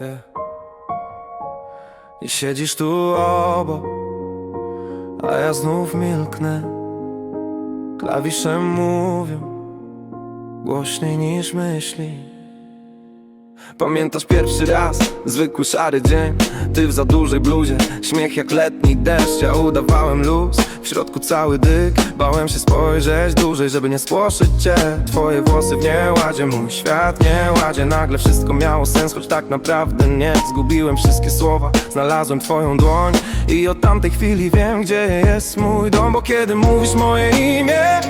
Yeah. I siedzisz tu obok, a ja znów milknę. Klawisze mówią głośniej niż myślisz. Pamiętasz pierwszy raz, zwykły szary dzień. Ty w za dużej bluzie, śmiech jak letni deszcz. Ja udawałem luz, w środku cały dyk. Bałem się spojrzeć dłużej, żeby nie spłoszyć cię. Twoje włosy w nieładzie, mój świat w nieładzie. Nagle wszystko miało sens, choć tak naprawdę nie. Zgubiłem wszystkie słowa, znalazłem twoją dłoń. I od tamtej chwili wiem, gdzie jest mój dom. Bo kiedy mówisz moje imię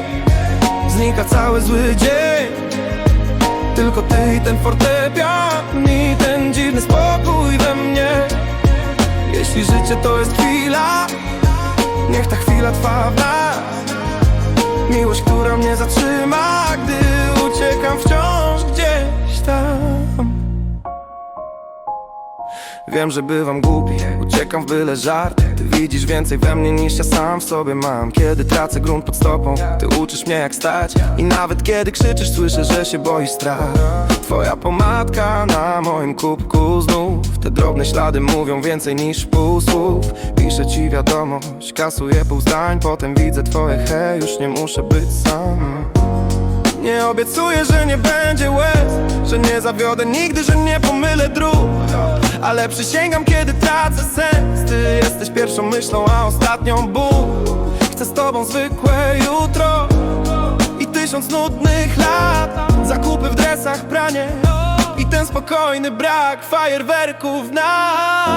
Znika cały zły dzień. Tylko ty i ten fortepian życie to jest chwila. Niech ta chwila trwa w nas. Miłość, która mnie zatrzyma Gdy uciekam wciąż. gdzieś Wiem, że bywam głupi, uciekam w byle żart. Ty widzisz więcej we mnie niż ja sam w sobie mam. Kiedy tracę grunt pod stopą, ty uczysz mnie jak stać. I nawet kiedy krzyczysz, słyszę, że się boisz strach. Twoja pomadka na moim kubku znów. Te drobne ślady mówią więcej niż pół słów. Piszę ci wiadomość, kasuję pół zdań. Potem widzę twoje hej, już nie muszę być sam. Nie obiecuję, że nie będzie łez Że nie zawiodę nigdy, że nie pomylę dróg Ale przysięgam, kiedy tracę sens. Ty jesteś pierwszą myślą, a ostatnią ból. Chcę z tobą zwykłe jutro I tysiąc nudnych lat. Zakupy w dresach, pranie I ten spokojny brak fajerwerków nas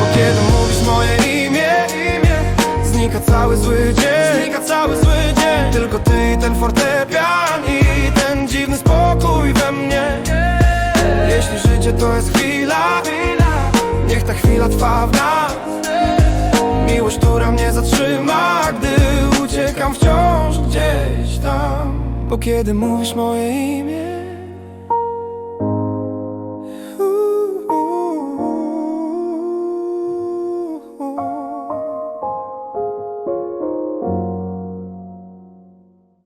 Bo kiedy mówisz moje imię, cały zły dzień. Znika cały zły dzień. Tylko ty i ten fortepian życie to jest chwila. Niech ta chwila trwa w nas. Miłość, która mnie zatrzyma Gdy uciekam wciąż gdzieś tam. Bo kiedy mówisz moje imię